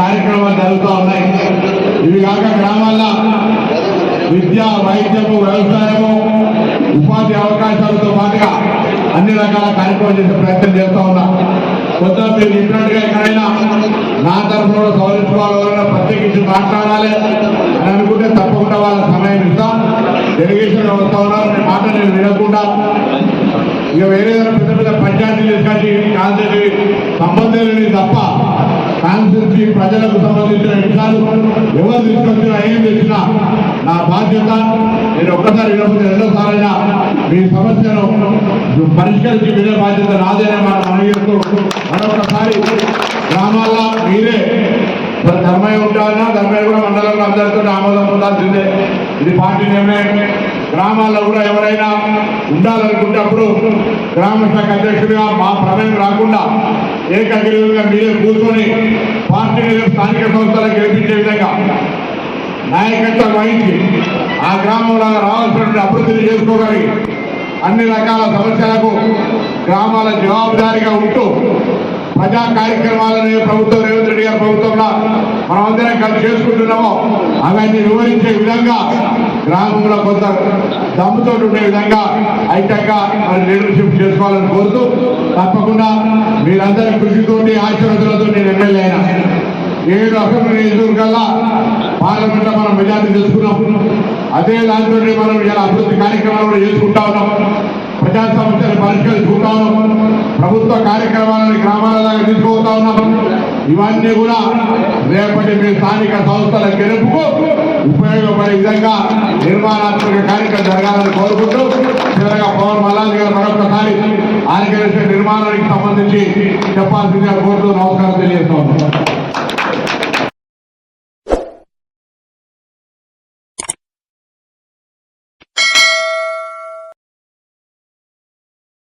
కార్యక్రమాలు జరుగుతూ ఉన్నాయి. ఇవి కాక గ్రామాల్లో విద్య వైద్యము వ్యవసాయము ఉపాధి అవకాశాలతో పాటుగా అన్ని రకాల కార్యక్రమాలు చేసే ప్రయత్నం చేస్తూ ఉన్నా. కొత్త మీరు చెప్పినట్టుగా ఎక్కడైనా నా తరఫున కూడా సవరించుకోవాలన్నా ప్రత్యేకించి మాట్లాడాలి అని అనుకుంటే తప్పకుండా వాళ్ళ సమయం ఇస్తా. డెలిగేషన్ వస్తా ఉన్నారు మాట నేను వినకుండా ఇక వేరే పెద్ద పెద్ద పంచాయతీలు తీసుకొచ్చి కాల్చేసి సంబంధం లేని తప్ప కాన్సెప్ట్ ప్రజలకు సంబంధించిన విషయాలు ఎవరు తీసుకొచ్చినా ఏం తెచ్చినా నా బాధ్యత. నేను ఒక్కసారి వినకపోతే రెండోసారైనా మీ సమస్యను పరిష్కరించి వినే బాధ్యత నాదేనే మాట మనం చేస్తూ మరొకసారి గ్రామాల్లో మీరే ధర్మయ్య ఉంటారన్నా ధర్మయ్య కూడా మండలంలో అందరితో ఆమోదం పొందాల్సిందే. ఇది పార్టీ నిర్ణయం. గ్రామాల్లో కూడా ఎవరైనా ఉండాలనుకుంటే అప్పుడు గ్రామ శాఖ అధ్యక్షుడిగా మా ప్రమేయం రాకుండా ఏకగ్రీవంగా మీరే కూర్చొని పార్టీని స్థానిక సంస్థలకు గెలిపించే విధంగా నాయకత్వం వహించి ఆ గ్రామంలో రావాల్సినటువంటి అభివృద్ధిని చేసుకోగలిగి అన్ని రకాల సమస్యలకు గ్రామాల జవాబుదారీగా ఉంటూ ప్రజా కార్యక్రమాలను ప్రభుత్వం రేవంత్ రెడ్డి గారి ప్రభుత్వంలో మనమందరం కలిసి చేసుకుంటున్నామో అవన్నీ వివరించే విధంగా గ్రామంలో కొంత దమ్ముతో ఉండే విధంగా ఐటంగా మరి లీడర్షిప్ చేసుకోవాలని కోరుతూ తప్పకుండా మీరందరి కృషితోటి ఆశీర్వదులతో నేను ఎమ్మెల్యే అయినా. ఏడు అసెంబ్లీ నియోజకవర్గాల్లో పార్లమెంట్లో మనం మెజార్టీ చేసుకున్నాం అదే దాంతో మనం ఇలా అభివృద్ధి కార్యక్రమాలు కూడా చేసుకుంటా ఉన్నాం. ప్రజా సమస్యలు పరిష్కరించుకుంటా ఉన్నాం. ప్రభుత్వ కార్యక్రమాలను గ్రామాల దాకా తీసుకుపోతా ఉన్నాం. ఇవన్నీ కూడా రేపటి మీ స్థానిక సంస్థల గెలుపుకు ఉపయోగపడే విధంగా నిర్మాణాత్మక కార్యక్రమం జరగాలని కోరుకుంటూ చివరగా పవన్ మల్లాది గారు మరొకసారి ఆర్గనైజేషన్ నిర్మాణానికి సంబంధించి చెప్పాల్సిందిగా కోరుతూ నమస్కారం తెలియజేస్తాను